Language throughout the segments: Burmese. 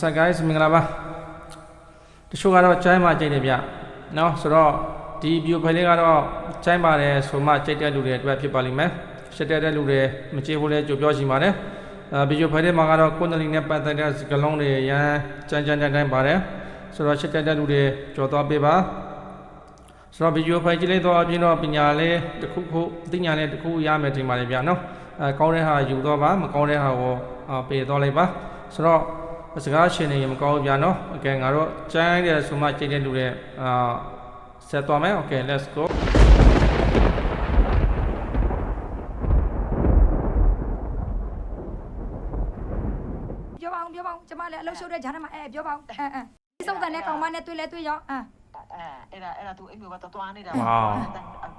ဆာဂိုင်းမင်္ဂလာပါတချို့ကတော့ကျိုင်းမှာကြိတ်တယ်ဗျနော်ဆိုတော့ဒီဗီဒီယိုဖိုင်လေးကတော့ကျိုင်းပါတယ်ဆိုမှကြိတ်တဲ့လူတွေအတွက်ဖြစ်ပါလိမ့်မယ်ရှက်တဲ့တဲ့လူတွေမကြည့်ဖို့လဲကြိုပြောရှိပါတယ်အာဗီဒီယိုဖိုင်လေးမှာကတော့ကိုယ်နယ်နဲ့ပတ်သက်တဲ့စကလုံးတွေရန်ကြမ်းကြမ်းတိုင်းပါတယ်ဆိုတော့ရှက်တဲ့တဲ့လူတွေကြော်သွားပေးပါဆိုတော့ဗီဒီယိုဖိုင်ကြည့်လိုက်တော့အပြင်တော့ပညာလေးတစ်ခုခုအသိဉာဏ်လေးတစ်ခုရမယ်ထင်ပါတယ်ဗျာနော်အဲကောင်းတဲ့ဟာယူတော့ပါမကောင်းတဲ့ဟာကိုပေးတော့လိုက်ပါဆိုတော့ စကားရှင်နေရင်မကောင်းဘူးဗျာနော်။ Okay ငါတို့ကျန်းတဲ့ဆိုမှကြိတ်တဲ့လူတွေအာဆက်သွားမယ်။ Okay let's go ပြောပါအောင်ပြောပါအောင်ကျမလည်းအလုပ်ရှုပ်တဲ့ဂျာတ်မှာအဲပြောပါအောင်အဲအဲဒီစုံတဲ့နဲ့ကောင်မနဲ့တွေ့လဲတွေ့ရောအဲ အဲအဲ့ဒါအဲ့ဒါသူအိမ်မျိုးကတော်တော်နေတာ Wow.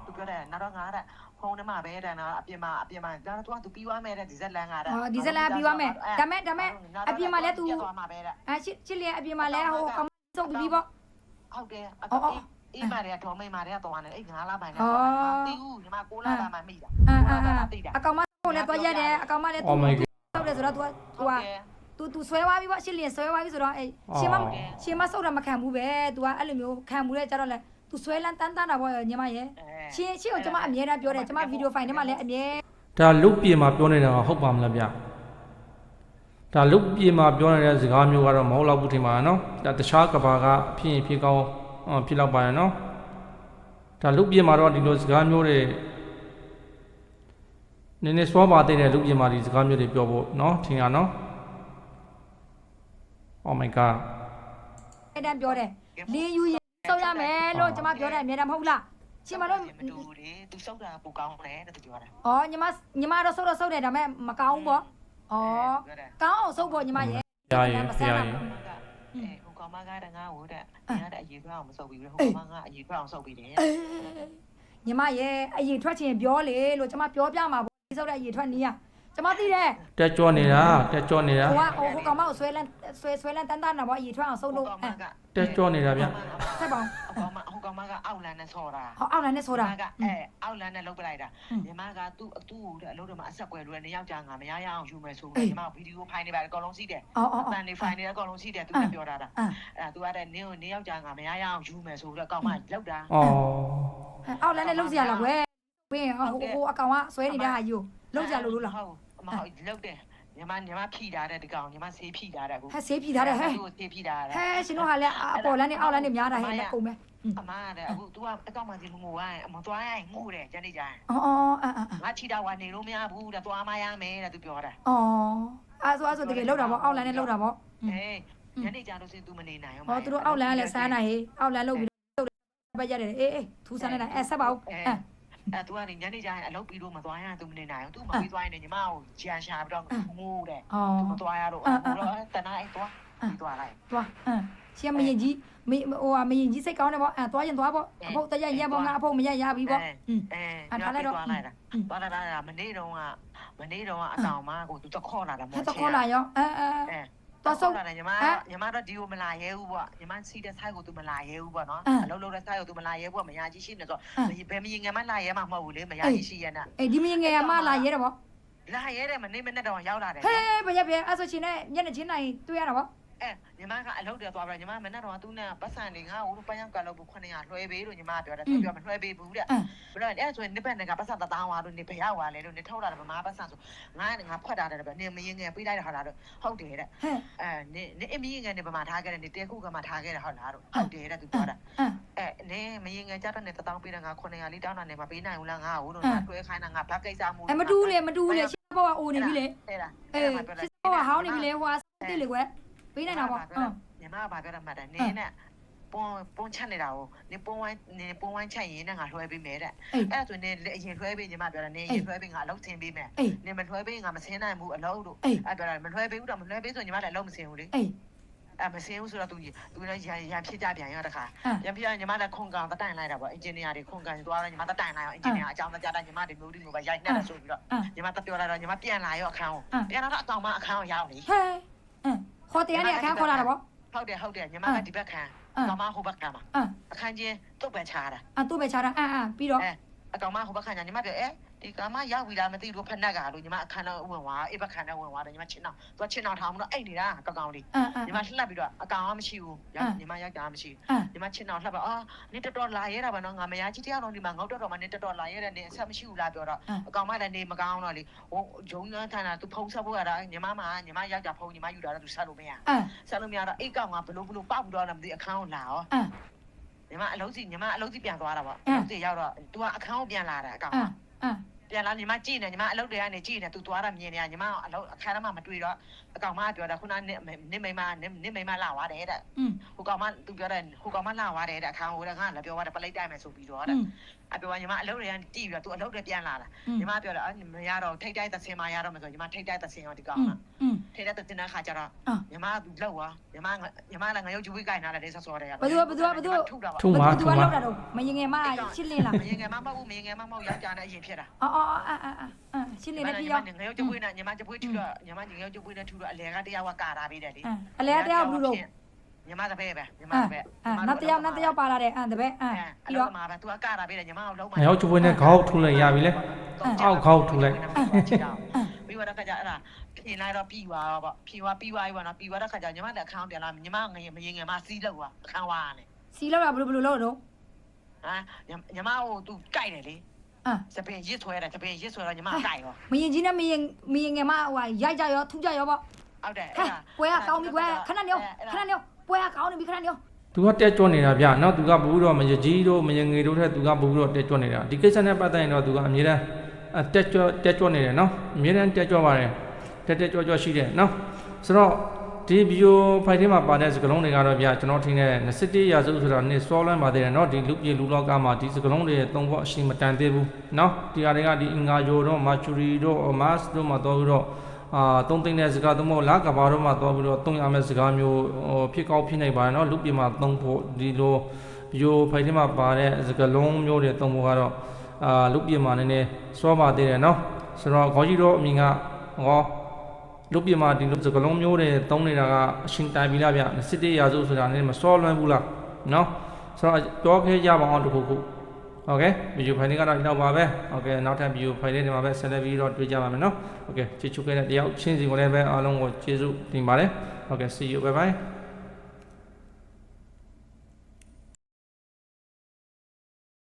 သူပြောတယ်နောက်တော့ငါတဲ့ဖုန်းထဲမှာပဲတဲ့နော်အပြင်မှာအပြင်မှာဒါတော့သူပြီးသွားမယ်တဲ့ဒီဇက်လန်ကတဲ့ဟောဒီဇက်လန်ပြီးသွားမယ်ဒါမဲ့ဒါမဲ့အပြင်မှာလဲ तू သွားမှာပဲတဲ့အဲချစ်ချစ်လျက်အပြင်မှာလဲဟိုကောင်မစုံပြီးပြီပေါ့ဟုတ်တယ်အအော်အော်အေးအေးမာတွေကတော်မိန်မာတွေကတော်နေအဲ့ငါးလားပိုင်းနဲ့အော်တီးဦးညီမကိုလာတာမှမိတာအဲအဲအဲတိတာအကောင်မကိုလည်းသွားရတယ်အကောင်မလည်း Oh my god စုံတယ်ဆိုတော့ तू ဟု तू တ် က တယ် तू तू ဆွဲသွားပြီပေါ့ရှစ်လျက်ဆွဲသွားပြီဆိုတော့အဲရှင်မရှင်မစုံတာမခံဘူးပဲ तू ကအဲ့လိုမျိုးခံဘူးလေကြတော့လဲ तू ဆွဲလန်းတန်းတန်းတာပေါ့ညီမရဲ့ရှင်ရှင်ကိုကျမအမြဲတမ်းပြောတယ်ကျမဗီဒီယိုဖိုင်ထဲမှာလည်းအမြဲ ဒါလုတ်ပြေမှာပြောနေတာကဟုတ်ပါမလားဗျဒါလုတ်ပြေမှာပြောနေတဲ့စကားမျိုးကတော့မဟုတ်တော့ဘူးထင်ပါရဲ့နော်ဒါတခြားကဘာကဖြစ်ရင်ဖြစ်ကောင်းအော်ဖြစ်တော့ပါရဲ့နော်ဒါလုတ်ပြေမှာတော့ဒီလိုစကားမျိုးတွေနည်းနည်းစောပါတဲ့လုတ်ပြေမှာဒီစကားမျိုးတွေပြောဖို့နော်ထင်ရနော် Oh my god အဲ့တန်းပြောတယ်လင်းယူရင်စုံရမယ်လို့ကျမပြောတယ်အမြဲတမ်းမဟုတ်လားရှင်မလို့မတူလေသူစောက်တာပူကောင်းတယ်တဲ့သူပြောတာ။အော်ညီမညီမတော့ဆုပ်တော့ဆုပ်တယ်ဒါပေမဲ့မကောင်းဘူးပေါ့။အော်ကောင်းအောင်ဆုပ်ဖို့ညီမရဲ့ဖရားရင်ဖရားရင်အဲဟိုကောင်မကားတငါ့ဟိုတဲ့ငါတဲ့အရေးခွဲအောင်မစုပ်ပြီးဘူးဟိုကောင်မကအရေးခွဲအောင်စုပ်ပြီးတယ်ညီမရဲ့အရင်ထွက်ချင်ပြောလေလို့ကျမပြောပြမှာပေါ့။ဒီဆုပ်တဲ့အရင်ထွက်နီးရ။ ကျမသိတယ်တက်ကြောနေတာတက်ကြောနေတာ။ဟိုကဟိုဟိုကောင်မကိုဆွဲလန်းဆွဲဆွဲလန်းတန်းတန်းတာပေါ့အရင်ထွက်အောင်ဆုပ်လို့ကောင်မအဲကတက်ကြောနေတာဗျဆက်ပါအောင်ဟိုကောင်မဟိုကောင်မကအောက်လန်နဲ့ဆော်တာ။ဟောအောက်လန်နဲ့ဆိုတာကအဲအောက်လန်နဲ့လုတ်ပလိုက်တာညီမကသူ့သူ့တဲ့အလုပ်တွေမှာအဆက်ကွယ်လို့နေယောက်ျားငါမရရအောင်ယူမယ်ဆိုတော့ညီမဗီဒီယိုဖိုင်တွေပါအကုန်လုံးစီးတယ်။အော်အော်အအော်တန်တွေဖိုင်တွေအကုန်လုံးစီးတယ်သူကပြောတာတာအဲအဲသူကတဲ့နင်းကိုနင်းယောက်ျားငါမရရအောင်ယူမယ်ဆိုတော့ကောင်မလောက်တာအော်အောက်လန်နဲ့လုံးစရာလားကွယ်။ဘင်းဟိုဟိုအကောင်ကဆွဲနေတဲ့ဟာယူ လုံးစရာလို့လို့လား ဟုတ်မဟုတ်လောက်တယ်ညီမညီမဖြီတာတဲ့ဒီကောင်ညီမဆေးဖြီတာတဲ့ကို ။ဟဲ့ဆေးဖြီထားတယ်ဟဲ့ သူ့ကိုဆေးဖြီတာတဲ့ ။ဟဲ့ရှင်တို့ဟာလည်းအပေါ်လန်းနဲ့အောက်လန်းနဲ့များတာဟဲ့လက်ကုန်ပဲ အမတဲ့အခု तू ကအကောင့်မှစီငိုဝိုင်းအမသွားရင်ငိုတယ်ကျန်နေကြရင် ။အော်အော်အာအာ ငါချီတာဝါနေလို့မရဘူးတဲ့သွားမရမယ်တဲ့ तू ပြောတာ အော်အဲ့ဆိုအဲ့ဆိုတကယ်လောက်တာပေါ့အောက်လန်နဲ့လောက်တာပေါ့ အေးညနေကြလို့စင် तू မနေနိုင် ဟောသူတို့အောက်လန်ကလည်းစမ်းနိုင်ဟေးအောက်လန်လောက်ပြီးလောက်ပဲရတယ်အေးအေးထူးဆန်းနေတာအဲဆက်ပါဦး အဲ အဲသူကနေညနေကျရင်အလုပ်ပြီးတော့မသွားရသူမနေနိုင်ဘူးသူမပြီးသွားရင်ညီမကိုကြံရှာပြီးတော့ငိုးတယ်သူမသွားရတော့ဘူးတော့တနာအဲ့သွားပြီးသွားလိုက်သွားအင်းရှေ့မရင်ကြီးမဟိုမရင်ကြီးစိတ်ကောင်းတယ်ပေါ့အဲသွားရင်သွားပေါ့အဖို့တရရပေါ့ငါအဖို့မရရပြီပေါ့อืมအဲထားလိုက်တော့သွားလိုက်တာသွားလိုက်တာမနေ့တုန်းကမနေ့တုန်းကအတောင်မကိုသူတခေါ်လာတာမဟုတ်ဘူးတခေါ်လာရောအဲအဲ သွားဆုံးလာတယ်ညီမညီမတော့ဒီကိုမလာရဲဘူးပေါ့ညီမစီးတဲ့ဆိုင်ကို तू မလာရဲဘူးပေါ့နော်အလုံးလုံးတဲ့ဆိုင်ကို तू မလာရဲဘူးမရကြီးရှိနေတော့ဘယ်မရင်ငယ်မလာရဲမှာမဟုတ်ဘူးလေမရကြီးရှိရနာအေးဒီမရင်ငယ်ကမှလာရဲတယ်ပေါ့လာရဲတယ်မနေ့မနေ့တော့ရောက်လာတယ်ဟဲ့ဘယ်ရက်ပဲအဲ့ဆိုရှင်နဲ့ညနေချင်းနိုင်တွေ့ရတာပေါ့ အဲညီမကအလုပ်တွေသွားပြီးညီမမနေ့တော့သူနဲ့ပတ်စံတွေငါ့ကိုပန်းရောက်ကလောက်ဘူး900လွှဲပေးလို့ညီမပြောတယ်သူပြောမလွှဲပေးဘူးတဲ့အဲဘယ်တော့အဲ့ဆိုရင်နိဗ္ဗာန်ကပတ်စံတသားဝါလို့နေဘယ်ရောက်သွားလဲလို့နေထုတ်လာတယ်မမပတ်စံဆိုငါငါဖွက်တာတယ်ဗျနေမရင်ငယ်ပေးလိုက်တာဟုတ်လားဟုတ်တယ်တဲ့ဟဲ့အဲနေနေအမရင်ငယ်နေပမာထားခဲ့တယ်နေတဲခုကမှထားခဲ့တယ်ဟုတ်လားဟုတ်တယ်တဲ့သူပြောတာအဲအဲနေမရင်ငယ်ကြတော့နေတထောင်ပေးတယ်ငါ900လေးတောင်းတာနေမပေးနိုင်ဘူးလားငါဟိုတော့ငါတွဲခိုင်းတာငါဘာကိစ္စမှုအဲမတူးလေမတူးလေရှင်ဘောကအိုနေပြီလေအဲ့ဒါအေးရှင်ဘောကဟောင်းနေပြီလေဟိုဟာတိလေကွယ် ပေးနိုင်တာပေါ့အင်းညီမကဘာပြောတာမှတ်တယ်နေနဲ့ပွန်ပွန်ချက်နေတာကိုနေပွန်ဝိုင်းနေပွန်ဝိုင်းချက်ရင်နဲ့ငါလွှဲပေးမယ်တဲ့အေးအဲ့ဒါဆိုနေအရင်လွှဲပေးညီမပြောတာနေအရင်လွှဲပေးငါအလုပ်ဆင်းပေးမယ်အေးနေမလွှဲပေးငါမဆင်းနိုင်ဘူးအလုပ်လို့အေးအဲ့ပြောတာမလွှဲပေးဘူးတော့မလွှဲပေးဆိုညီမလည်းအလုပ်မဆင်းဘူးလေအေးအဲ့မဆင်းဘူးဆိုတော့သူသူလည်းရန်ရန်ဖြစ်ကြပြန်ရောတခါအင်းရန်ဖြစ်ညီမလည်းခွန်ကောင်တတိုင်လိုက်တာပေါ့အင်ဂျင်နီယာတွေခွန်ကန်သွားတယ်ညီမတတိုင်လိုက်အောင်အင်ဂျင်နီယာအကြောင်းကြားတာညီမတွေမျိုးတွေမျိုးပဲရိုက်နေတယ်ဆိုပြီးတော့အင်းညီမတပြောလာတော့ညီမပြန်လာရောအခန်းကိုအင်းပြန်လာတော့အကောင်မအခန်းကိုရောက်နေဟဲ့အင်း ခေါ်တရားနဲ့အခန်းခေါ်လာတာပေါ့ဟုတ်တယ်ဟုတ်တယ်ညီမအကင်းဒီဘက်ခံအင်းကောင်မဟိုဘက်ခံမှာအင်းအခန်းချင်းတုတ်ပဲချားတာအတူပဲချာတာအင်းအင်းပြီးတော့အဲအကောင်မဟိုဘက်ခံညာညီမပြောအဲ ဒီကမရောက်ပြီလားမသိဘူးဖက်နက်ကလို့ညီမအခန်းတော့ဝင်သွားအေးဘခန်းတော့ဝင်သွားတယ်ညီမချင်းတော့သူကချင်းတော့ထောင်မလို့အိတ်နေတာကောက်ကောင်းလေးအမ်အမ်ညီမလှက်ပြီးတော့အကောင်ကမရှိဘူးညီမယောက်ျားမရှိအမ်ညီမချင်းတော့လှက်ပါအာနင်တော်တော်လာရဲတာပါနော်ငါမယားကြီးတရားတော်ဒီမှာငေါတော်တော်မှနင်တော်တော်လာရဲတယ်နင်အဆက်မရှိဘူးလားပြောတော့အကောင်မလည်းနေမကောင်းတော့လေဟိုဂျုံညာထာနာသူဖုံးဆက်ဖို့ရတာညီမမညီမယောက်ျားဖုံးညီမယူတာတော့သူဆက်လို့မရအမ်ဆက်လို့မရတော့အိတ်ကောင်ကဘလို့ဘလို့ပောက်ပြီးတော့လည်းမသိအခန်းကိုလာရောအမ်ညီမအလုံးစီညီမအလုံးစီပြန်သွားတာပေါ့အင်းအလုံးစီရောက်တော့ तू ကအခန်းကိုပြန်လာတာအကောင်အကမ်အမ် ပြန်လာညီမကြည့်နေညီမအလုပ်တွေကနေကြည့်နေသူသွားတာမြင်နေရညီမအလုပ်အခါမှမတွေ့တော့အကောင်မပြောတာခုနနစ်မိမနစ်မိမလာသွားတယ်တဲ့ဟိုကောင်မသူပြောတဲ့ဟိုကောင်မလာသွားတယ်တဲ့အခါဟိုတကလည်းပြောသွားတယ်ပလိတ်တိုက်မယ်ဆိုပြီးတော့တဲ့အပြောညီမအလုပ်တွေကကြည့်ပြီးတော့သူအလုပ်တွေပြန်လာတာညီမပြောတော့မရတော့ထိတ်တိုက်သစင်မရတော့မယ်ဆိုညီမထိတ်တိုက်သစင်ရောဒီကောင်က ထိတ်တိုက်သစင်တဲ့ခါကျတော့အာညီမက तू လောက်သွားညီမညီမလည်းငရုတ်ကျွေးကိုင်လာတယ်ဆက်စောတယ်ဘယ်သူကဘယ်သူကဘယ်သူကထုတာပါထုမှာဘယ်သူထုကမှာလောက်တာတော့မရင်ငယ်မရှင်းလင်းလားမရင်ငယ်မမဟုတ်ဘူးမရင်ငယ်မမဟုတ်ယောက်ျားနဲ့အရင်ဖြစ်တာအော်အော်အာအာအာရှင်းလင်းနေပြီရောငရုတ်ကျွေးနဲ့ညီမကျွေးထူတော့ညီမငရုတ်ကျွေးနဲ့ထူတော့အလဲကတရားကကာတာပေးတယ်လေအလဲတရားဘူးလို့ညီမတပည့်ပဲညီမအာတပည့်အာနောက်တစ်ယောက်နောက်တစ်ယောက်ပါလာတယ်အမ်တပည့်အမ်အဲ့ပြီးတော့တော့မှာပဲ तू ကကာတာပေးတယ်ညီမကိုလုံးမငရောက်ချပွေးနဲ့ခေါက်ထုလိုက်ရပြီလေအောက်ခေါက်ထုလိုက်ပြီးတော့ခါကျအဲ့ဒါ ပြင်လိုက်တော့ပြီးသွားတော့ပေါ့ပြင်သွားပြီးသွားပြီပေါ့နော်ပြီးသွားတဲ့ခါကျညီမလည်းအခန်းပြန်လာညီမငရင်မရင်ငယ်မစီးလောက်သွားအခန်းဝါနဲ့စီလောက်တာဘယ်လိုဘယ်လိုလုပ်တော့ဟမ်ညီမကို तू ကြိုက်တယ်လေအာစပင်ရစ်ဆွဲတယ်စပင်ရစ်ဆွဲတော့ညီမကြိုက်ရောမရင်ကြီးနဲ့မရင်မရင်ငယ်မဟိုရိုက်ကြရောထူးကြရောပေါ့ဟုတ်တယ်ဟဲ့ပွဲကကောင်းပြီကွယ်ခဏနေခဏနေပွဲကကောင်းနေပြီခဏနေသူကတက်ကြွနေတာဗျနော်သူကဘူးတော့မရကြီးတို့မရငယ်တို့ထက်သူကဘူးတော့တက်ကြွနေတာဒီကိစ္စနဲ့ပတ်သက်ရင်တော့သူကအမြဲတမ်းအတက်ကြွတက်ကြွနေတယ်နော်အမြဲတမ်းတက်ကြွပါတယ် တက်တက်ကြွကြွရှိတယ်နော်ဆိုတော့ဒီဗီဒီယိုဖိုင်ထဲမှာပါတဲ့စကားလုံးတွေကတော့ဗျကျွန်တော်ထင်တဲ့21ရာစုဆိုတာနစ်စောလွမ်းပါသေးတယ်နော်ဒီလူပြေလူလောကမှာဒီစကားလုံးတွေသုံးဖို့အရှိမတန်သေးဘူးနော်ဒီဟာတွေကဒီအင်္ဂါယိုတို့မာချူရီတို့မတ်တို့မှာတော့ပြီးတော့ အာသုံးသိန်းတဲ့စကားသုံးဖို့လာကဘာတော့မှတော့ပြီးတော့သုံးရမယ့်စကားမျိုးဟိုဖြစ်ကောက်ဖြစ်နိုင်ပါတယ်เนาะလူပြမှာသုံးဖို့ဒီလိုဗီဒီယိုဖိုင်ထဲမှာပါတဲ့စကားလုံးမျိုးတွေသုံးဖို့ကတော့အာလူပြမှာနည်းနည်းစောပါသေးတယ်เนาะဆိုတော့ခေါင်းကြီးတို့အမြင်ကဟော လူပြမှာဒီလိုစကားလုံးမျိုးတွေသုံးနေတာကအရှင်တိုင်ပြီလားဗျစစ်တေးရာစုဆိုတာနည်းမစောလွမ်းဘူးလားเนาะဆိုတော့ပြောခဲကြပါအောင်တစ်ခုခုโอเคဗီဒီယိုဖိုင်လေးကတော့ဒီတော့ပါပဲโอเคနောက်ထပ်ဗီဒီယိုဖိုင်လေးတွေမှာပဲဆက်လက်ပြီးတော့တွေ့ကြပါမယ်เนาะ โอเคချစ်ချူခဲ့တဲ့တယောက်ချင်းစီကိုလည်းပဲအားလုံးကိုကျေးဇူးတင်ပါတယ်โอเค see you bye bye